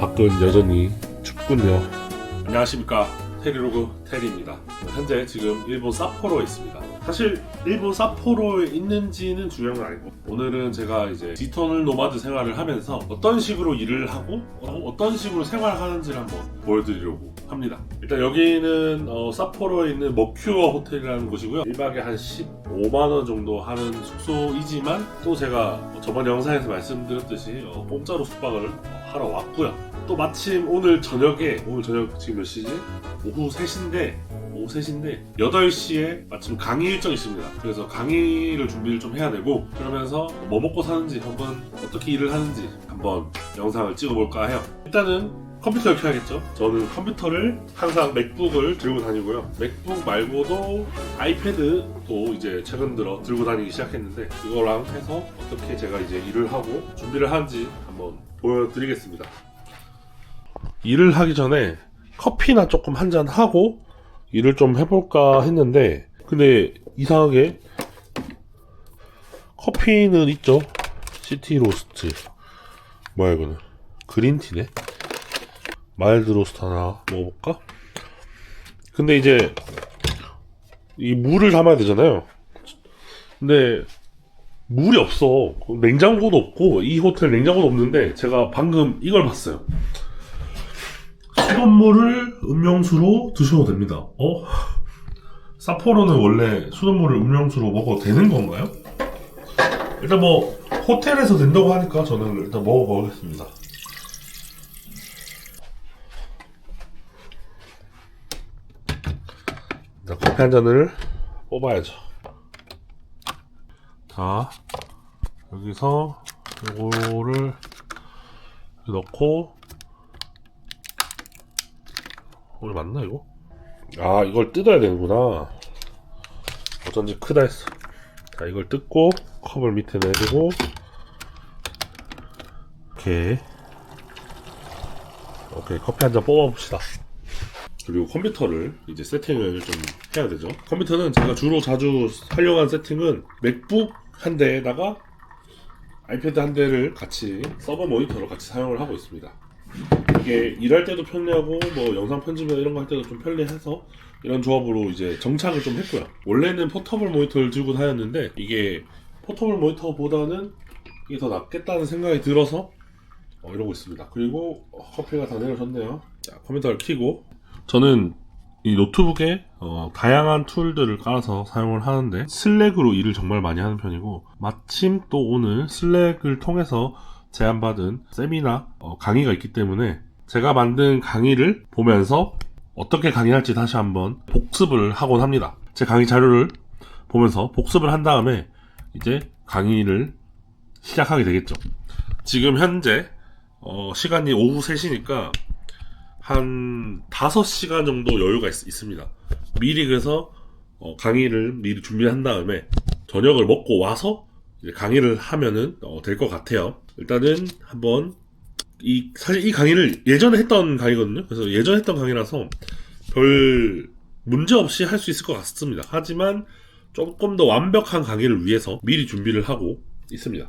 밖은 여전히 춥군요. 안녕하십니까 테리로그 테리입니다. 현재 지금 일본 사포로에 있습니다. 사실 일본 사포로에 있는지는 중요한 건 아니고 오늘은 제가 이제 디지털 노마드 생활을 하면서 어떤 식으로 일을 하고 어, 어떤 식으로 생활하는지를 한번 보여드리려고 합니다. 일단 여기는 어, 사포로에 있는 머큐어 호텔이라는 곳이고요. 1박에 한 15만 원 정도 하는 숙소이지만 또 제가 저번 영상에서 말씀드렸듯이 어, 공짜로 숙박을 어, 하러 왔고요. 또 마침 오늘 저녁에 오늘 저녁 지금 몇 시지? 오후 3시인데 오후 3시인데 8시에 마침 강의 일정이 있습니다. 그래서 강의를 준비를 좀 해야 되고 그러면서 뭐 먹고 사는지 한번 어떻게 일을 하는지 한번 영상을 찍어볼까 해요. 일단은 컴퓨터를 켜야겠죠. 저는 컴퓨터를 항상 맥북을 들고 다니고요. 맥북 말고도 아이패드도 이제 최근 들어 들고 다니기 시작했는데 이거랑 해서 어떻게 제가 이제 일을 하고 준비를 하는지 한번 보여드리겠습니다. 일을 하기 전에 커피나 조금 한 잔 하고 일을 좀 해볼까 했는데 근데 이상하게 커피는 있죠? 시티 로스트. 뭐야 이거는? 그린티네? 마일드 로스트 하나 먹어볼까? 근데 이제 이 물을 담아야 되잖아요. 근데 물이 없어 냉장고도 없고 이 호텔 냉장고도 없는데 제가 방금 이걸 봤어요 수돗물을 음용수로 드셔도 됩니다. 어? 사포로는 원래 수돗물을 음용수로 먹어도 되는 건가요? 일단 뭐 호텔에서 된다고 하니까 저는 일단 먹어보겠습니다. 커피 한 잔을 뽑아야죠. 자, 여기서 이거를 넣고. 오늘 맞나 이거? 아 이걸 뜯어야 되는구나. 어쩐지 크다 했어. 자 이걸 뜯고 컵을 밑에 내리고. 오케이. 오케이 커피 한 잔 뽑아봅시다. 그리고 컴퓨터를 이제 세팅을 좀 해야 되죠. 컴퓨터는 제가 주로 자주 활용한 세팅은 맥북 한 대에다가 아이패드 한 대를 같이 서버 모니터로 같이 사용을 하고 있습니다 이게 일할 때도 편리하고 뭐 영상 편집이나 이런 거 할 때도 좀 편리해서 이런 조합으로 이제 정착을 좀 했고요. 원래는 포터블 모니터를 들고 다녔는데 이게 포터블 모니터보다는 이게 더 낫겠다는 생각이 들어서 어, 이러고 있습니다. 그리고 어, 커피가 다 내려졌네요. 자, 컴퓨터를 켜고 저는 이 노트북에 어, 다양한 툴들을 깔아서 사용을 하는데 슬랙으로 일을 정말 많이 하는 편이고 마침 또 오늘 슬랙을 통해서 제안받은 세미나 어, 강의가 있기 때문에 제가 만든 강의를 보면서 어떻게 강의할지 다시 한번 복습을 하곤 합니다. 제 강의 자료를 보면서 복습을 한 다음에 이제 강의를 시작하게 되겠죠. 지금 현재 어, 시간이 오후 3시니까 한 5시간 정도 여유가 있, 습니다 미리 그래서 어, 강의를 미리 준비한 다음에 저녁을 먹고 와서 강의를 하면은 어, 될 것 같아요. 일단은 한번 이 사실 이 강의를 예전에 했던 강의거든요. 그래서 예전에 했던 강의라서 별 문제 없이 할 수 있을 것 같습니다. 하지만 조금 더 완벽한 강의를 위해서 미리 준비를 하고 있습니다.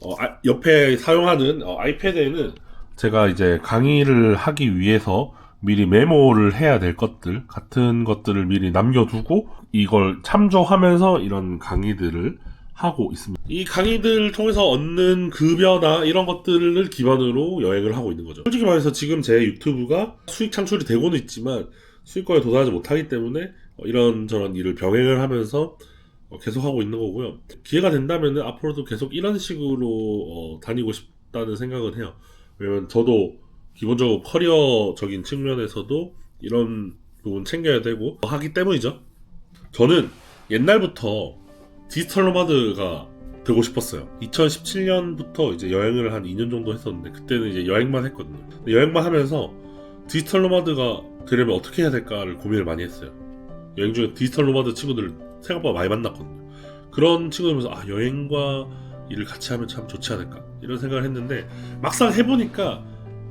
어, 아, 옆에 사용하는 어, 아이패드에는 제가 이제 강의를 하기 위해서 미리 메모를 해야 될 것들 같은 것들을 미리 남겨두고 이걸 참조하면서 이런 강의들을 하고 있습니다. 이 강의들을 통해서 얻는 급여나 이런 것들을 기반으로 여행을 하고 있는 거죠. 솔직히 말해서 지금 제 유튜브가 수익 창출이 되고는 있지만 수익권에 도달하지 못하기 때문에 어, 이런저런 일을 병행을 하면서 어, 계속 하고 있는 거고요. 기회가 된다면 앞으로도 계속 이런 식으로 어, 다니고 싶다는 생각은 해요. 왜냐면 저도 기본적으로 커리어적인 측면에서도 이런 부분 챙겨야 되고 하기 때문이죠. 저는 옛날부터 디지털 노마드가 되고 싶었어요. 2017년부터 이제 여행을 한 2년 정도 했었는데 그때는 이제 여행만 했거든요. 여행만 하면서 디지털 노마드가 되려면 어떻게 해야 될까를 고민을 많이 했어요. 여행 중에 디지털 노마드 친구들을 생각보다 많이 만났거든요. 그런 친구들면서 아 여행과 일을 같이 하면 참 좋지 않을까 이런 생각을 했는데 막상 해보니까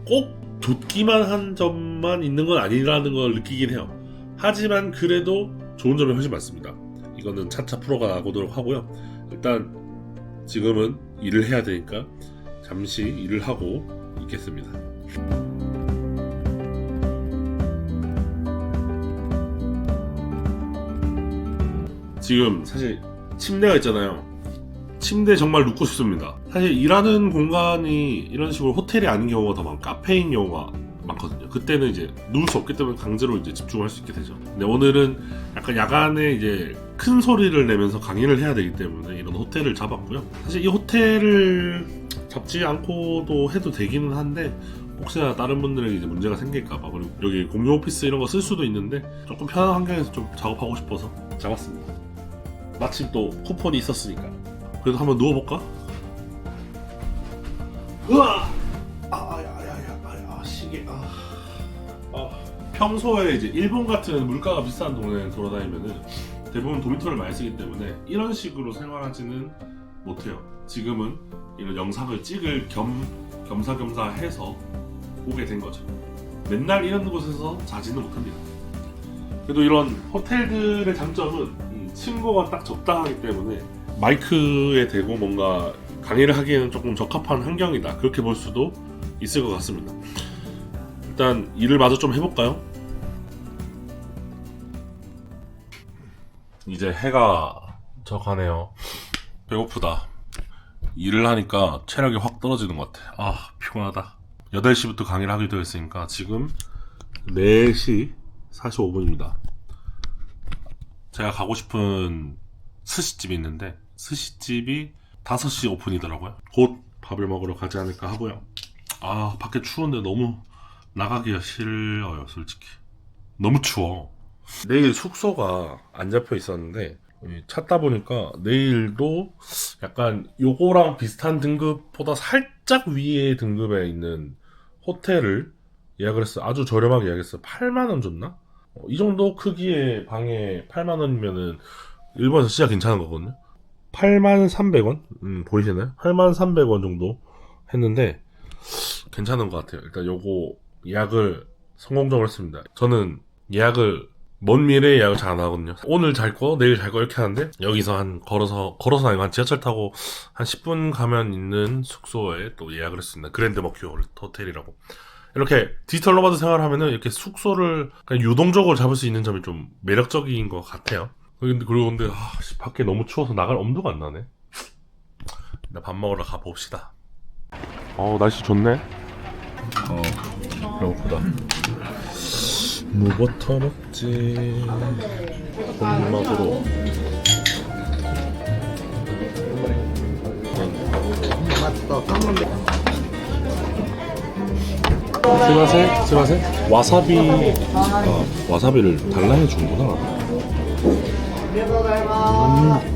꼭 좋기만 한 점만 있는 건 아니라는 걸 느끼긴 해요. 하지만 그래도 좋은 점이 훨씬 많습니다. 이거는 차차 풀어가보도록 하고요. 일단 지금은 일을 해야 되니까 잠시 일을 하고 있겠습니다. 지금 사실 침대가 있잖아요. 침대 정말 눕고 싶습니다. 사실 일하는 공간이 이런 식으로 호텔이 아닌 경우가 더 많고 카페인 경우가 많거든요. 그때는 이제 누울 수 없기 때문에 강제로 이제 집중할 수 있게 되죠. 근데 오늘은 약간 야간에 이제 큰 소리를 내면서 강의를 해야 되기 때문에 이런 호텔을 잡았고요. 사실 이 호텔을 잡지 않고도 해도 되기는 한데 혹시나 다른 분들에게 이제 문제가 생길까봐 그리고 여기 공유 오피스 이런 거 쓸 수도 있는데 조금 편한 환경에서 좀 작업하고 싶어서 잡았습니다. 마침 또 쿠폰이 있었으니까 그래도 한번 누워볼까? 으아! 아야야야야 시계 아. 아. 평소에 이제 일본 같은 물가가 비싼 동네에 돌아다니면은 대부분 도미토를 많이 쓰기 때문에 이런 식으로 생활하지는 못해요. 지금은 이런 영상을 찍을 겸 겸사겸사 해서 오게 된 거죠. 맨날 이런 곳에서 자지는 못합니다. 그래도 이런 호텔들의 장점은 이 층고가 딱 적당하기 때문에 마이크에 대고 뭔가 강의를 하기에는 조금 적합한 환경이다. 그렇게 볼 수도 있을 것 같습니다. 일단 일을 마저 좀 해볼까요? 이제 해가 져가네요. 배고프다. 일을 하니까 체력이 확 떨어지는 것 같아. 아, 피곤하다. 8시부터 강의를 하게 되어 있으니까 지금 4시 45분입니다. 제가 가고 싶은 스시집이 있는데 스시집이 5시 오픈이더라고요. 곧 밥을 먹으러 가지 않을까 하고요. 아, 밖에 추운데 너무 나가기가 싫어요, 솔직히. 너무 추워. 내일 숙소가 안 잡혀 있었는데 이 찾다 보니까 내일도 약간 요거랑 비슷한 등급보다 살짝 위에 등급에 있는 호텔을 예약을 했어요. 아주 저렴하게 예약했어요. 8만 원 줬나? 어, 이 정도 크기의 방에 8만 원이면은 일본에서 진짜 괜찮은 거거든요. 8만 300원? 음, 보이시나요? 8만 300원 정도 했는데 괜찮은 것 같아요. 일단 요거 예약을 성공적으로 했습니다. 저는 예약을 먼 미래에 예약을 잘 안 하거든요. 오늘 잘 거, 내일 잘 거 이렇게 하는데 여기서 한 걸어서 걸어서 아니고 한 지하철 타고 한 10분 가면 있는 숙소에 또 예약을 했습니다. 그랜드 머큐 호텔이라고. 이렇게 디지털 노마드 생활하면은 이렇게 숙소를 그냥 유동적으로 잡을 수 있는 점이 좀 매력적인 것 같아요. 근데 그리고 근데 아, 씨, 밖에 너무 추워서 나갈 엄두가 안 나네. 일단 밥 먹으러 가 봅시다. 어 날씨 좋네. 어 배고프다. 무버터 먹지. 본막으로. 스마세 스마세 와사비 아, 와사비를 달라해 주는구나. 음.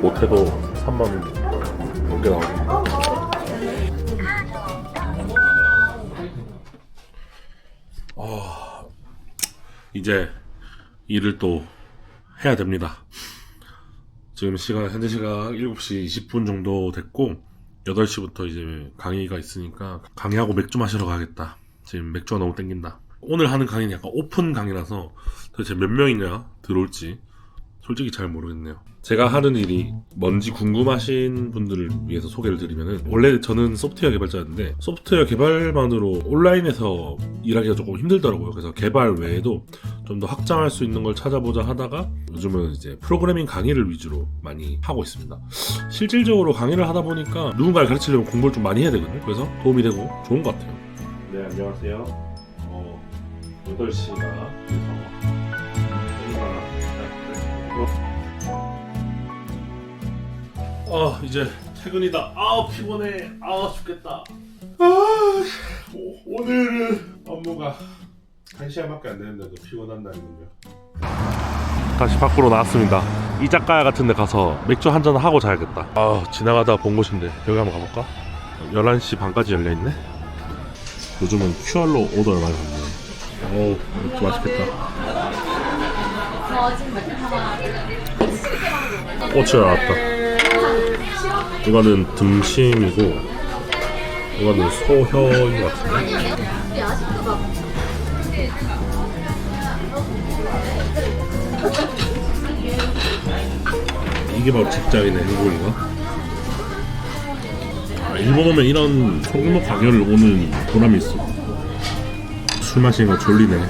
못해도 3만 원 넘게 나오네. 아, 이제 일을 또 해야 됩니다. 지금 시간 현재 시각 7시 20분 정도 됐고 8시부터 이제 강의가 있으니까 강의하고 맥주 마시러 가야겠다. 지금 맥주가 너무 땡긴다. 오늘 하는 강의는 약간 오픈 강의라서 도대체 몇 명이냐 들어올지 솔직히 잘 모르겠네요. 제가 하는 일이 뭔지 궁금하신 분들을 위해서 소개를 드리면은 원래 저는 소프트웨어 개발자였는데 소프트웨어 개발만으로 온라인에서 일하기가 조금 힘들더라고요. 그래서 개발 외에도 좀 더 확장할 수 있는 걸 찾아보자 하다가 요즘은 이제 프로그래밍 강의를 위주로 많이 하고 있습니다. 실질적으로 강의를 하다 보니까 누군가를 가르치려면 공부를 좀 많이 해야 되거든요. 그래서 도움이 되고 좋은 것 같아요. 네, 안녕하세요. 어, 8시가 돼서 아 이제 퇴근이다. 아 피곤해. 아 죽겠다. 아 오, 오늘은 업무가 한 시간밖에 안 되는데도 피곤한 날이군요. 다시 밖으로 나왔습니다. 이자카야 같은 데 가서 맥주 한 잔 하고 자야겠다. 아 지나가다 본 곳인데 여기 한번 가볼까? 11시 반까지 열려있네. 요즘은 QR로 오더를 많이 받네. 어우 맥주 맛있겠다. 어, 꼬치가 나왔다. 이거는 등심이고 이거는 소혀인 것 같은데? 이게 바로 직장인의 행복인가? 아, 일본 오면 이런 소규모 가게를 오는 보람이 있어. 술 마시니까 졸리네.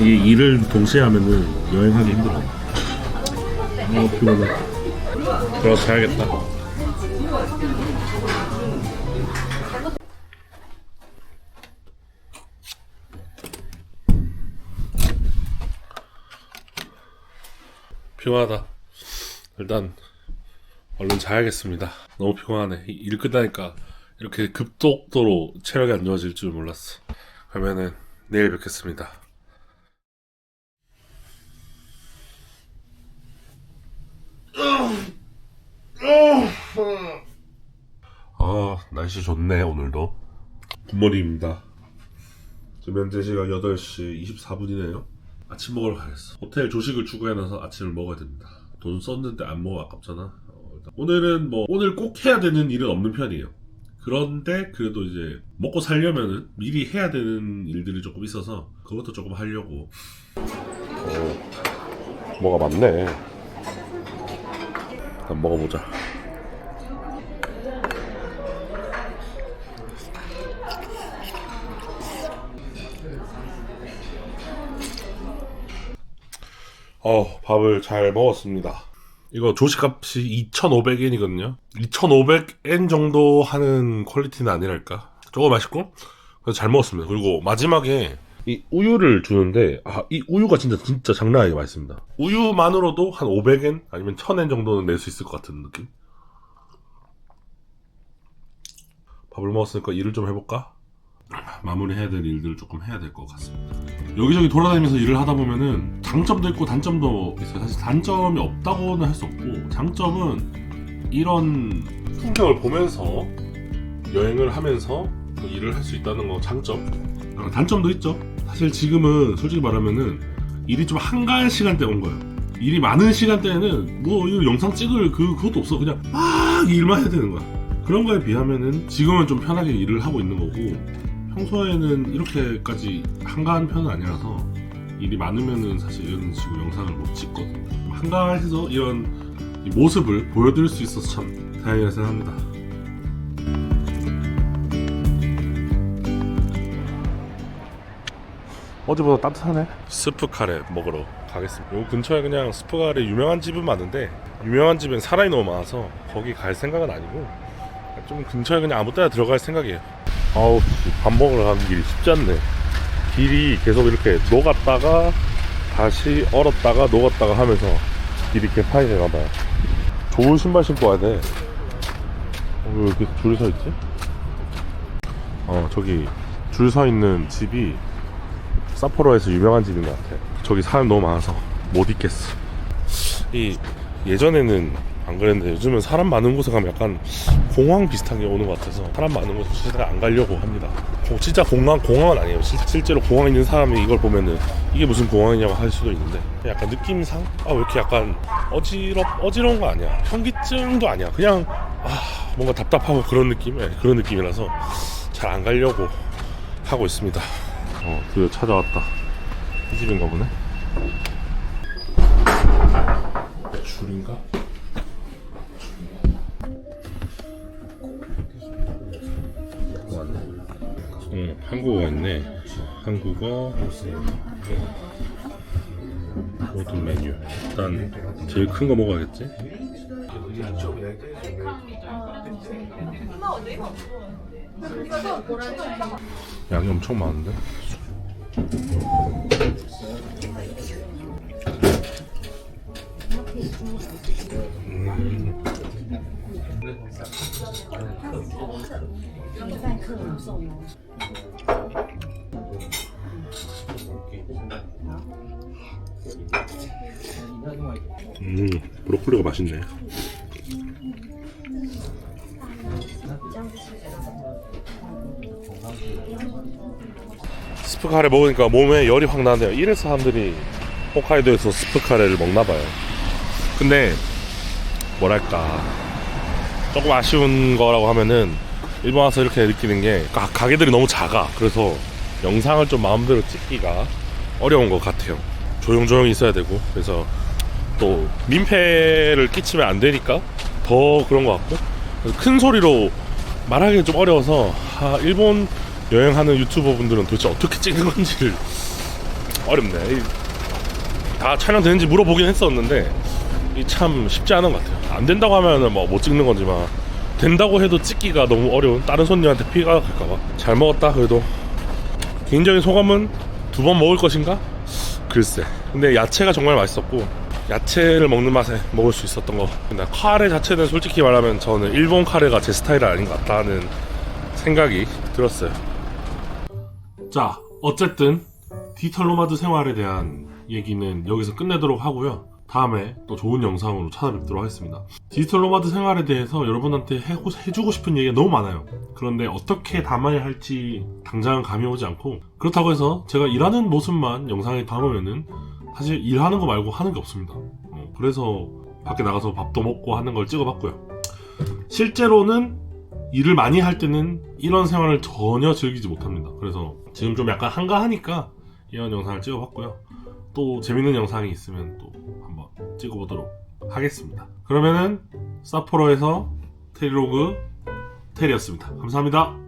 이게 일을 동시에 하면은 여행하기 힘들어. 어, 피곤해. 들어가서 자야겠다. 피곤하다. 일단 얼른 자야겠습니다. 너무 피곤하네. 이- 일 끝나니까 이렇게 급속도로 체력이 안 좋아질 줄 몰랐어. 그러면은 내일 뵙겠습니다. 아 날씨 좋네 오늘도. 굿모닝입니다. 지금 현재 시각 8시 24분이네요. 아침 먹으러 가겠어. 호텔 조식을 추가해놔서 아침을 먹어야 됩니다. 돈 썼는데 안 먹어 아깝잖아. 어, 일단 오늘은 뭐 오늘 꼭 해야 되는 일은 없는 편이에요. 그런데 그래도 이제 먹고 살려면은 미리 해야 되는 일들이 조금 있어서 그것도 조금 하려고. 어, 뭐가 많네. 한번 먹어보자. 어, 밥을 잘 먹었습니다. 이거 조식값이 2,500엔이거든요. 2,500엔 정도 하는 퀄리티는 아니랄까. 조금 맛있고, 그래서 잘 먹었습니다. 그리고 마지막에 이 우유를 주는데, 아, 이 우유가 진짜, 진짜 장난 아니게 맛있습니다. 우유만으로도 한 500엔? 아니면 1000엔 정도는 낼 수 있을 것 같은 느낌? 밥을 먹었으니까 일을 좀 해볼까? 마무리해야 될 일들을 조금 해야 될 것 같습니다. 여기저기 돌아다니면서 일을 하다 보면은 장점도 있고 단점도 있어요. 사실 단점이 없다고는 할 수 없고 장점은 이런 풍경을 보면서 여행을 하면서 또 일을 할 수 있다는 거 장점. 어, 단점도 있죠. 사실 지금은 솔직히 말하면은 일이 좀 한가한 시간대 온 거예요. 일이 많은 시간대에는 뭐 이거 영상 찍을 그 그것도 없어. 그냥 막 일만 해야 되는 거야. 그런 거에 비하면은 지금은 좀 편하게 일을 하고 있는 거고 평소에는 이렇게까지 한가한 편은 아니라서 일이 많으면은 사실 이런 식으로 영상을 못 찍거든요. 한가해서 이런 이 모습을 보여드릴 수 있어서 참 다행이라 생각합니다. 어제보다 따뜻하네. 스프 카레 먹으러 가겠습니다. 요 근처에 그냥 스프 카레 유명한 집은 많은데 유명한 집엔 사람이 너무 많아서 거기 갈 생각은 아니고 좀 근처에 그냥 아무 때나 들어갈 생각이에요. 아우 씨, 밥 먹으러 가는 길이 쉽지 않네. 길이 계속 이렇게 녹았다가 다시 얼었다가 녹았다가 하면서 길이 개판이 되나봐요. 좋은 신발 신고 와야 돼. 어, 왜 이렇게 줄이 서 있지? 어 저기 줄 서 있는 집이 사포로에서 유명한 집인 것 같아. 저기 사람 너무 많아서 못 있겠어. 이 예전에는 안 그랬는데 요즘은 사람 많은 곳에 가면 약간 공항 비슷하게 오는 것 같아서 사람 많은 곳에 진짜 안 가려고 합니다. 고- 진짜 공항 공항은 아니에요. 실, 실제로 공항에 있는 사람이 이걸 보면은 이게 무슨 공항이냐고 할 수도 있는데 약간 느낌상 아 왜 이렇게 약간 어지럽 어지러운 거 아니야. 현기증도 아니야. 그냥 아 뭔가 답답하고 그런 느낌 예, 그런 느낌이라서 잘 안 가려고 하고 있습니다. 어 드디어 찾아왔다. 이 집인가 보네. 줄인가? 응, 한국어가 있네. 한국어 모든 메뉴. 일단 제일 큰 거 먹어야겠지? 양이 엄청 많은데? 음, 브로콜리가 맛있네. 스프 카레 먹으니까 몸에 열이 확 나네요. 이래서 사람들이 홋카이도에서 스프 카레를 먹나 봐요. 근데 뭐랄까 조금 아쉬운 거라고 하면은 일본 와서 이렇게 느끼는 게 가, 가게들이 너무 작아. 그래서 영상을 좀 마음대로 찍기가 어려운 것 같아요. 조용조용히 있어야 되고 그래서 또 민폐를 끼치면 안 되니까 더 그런 것 같고 큰 소리로 말하기 좀 어려워서 아, 일본 여행하는 유튜버 분들은 도대체 어떻게 찍는 건지를 어렵네. 이- 다 촬영되는지 물어보긴 했었는데 이 참 쉽지 않은 것 같아요. 안 된다고 하면은 뭐 못 찍는 거지만 된다고 해도 찍기가 너무 어려운 다른 손님한테 피가 갈까봐 잘 먹었다 그래도 개인적인 소감은 두 번 먹을 것인가? 글쎄. 근데 야채가 정말 맛있었고 야채를 먹는 맛에 먹을 수 있었던 거. 근데 카레 자체는 솔직히 말하면 저는 일본 카레가 제 스타일이 아닌 것 같다는 생각이 들었어요. 자, 어쨌든 디지털 노마드 생활에 대한 얘기는 여기서 끝내도록 하고요. 다음에 또 좋은 영상으로 찾아뵙도록 하겠습니다. 디지털 노마드 생활에 대해서 여러분한테 해, 해주고 싶은 얘기가 너무 많아요. 그런데 어떻게 담아야 할지 당장은 감이 오지 않고 그렇다고 해서 제가 일하는 모습만 영상에 담으면은 사실 일하는 거 말고 하는 게 없습니다. 어, 그래서 밖에 나가서 밥도 먹고 하는 걸 찍어봤고요. 실제로는 일을 많이 할 때는 이런 생활을 전혀 즐기지 못합니다. 그래서 지금 좀 약간 한가하니까 이런 영상을 찍어봤고요. 또 재밌는 영상이 있으면 또 한번 찍어보도록 하겠습니다. 그러면은 사포로에서 테리로그 테리였습니다. 감사합니다.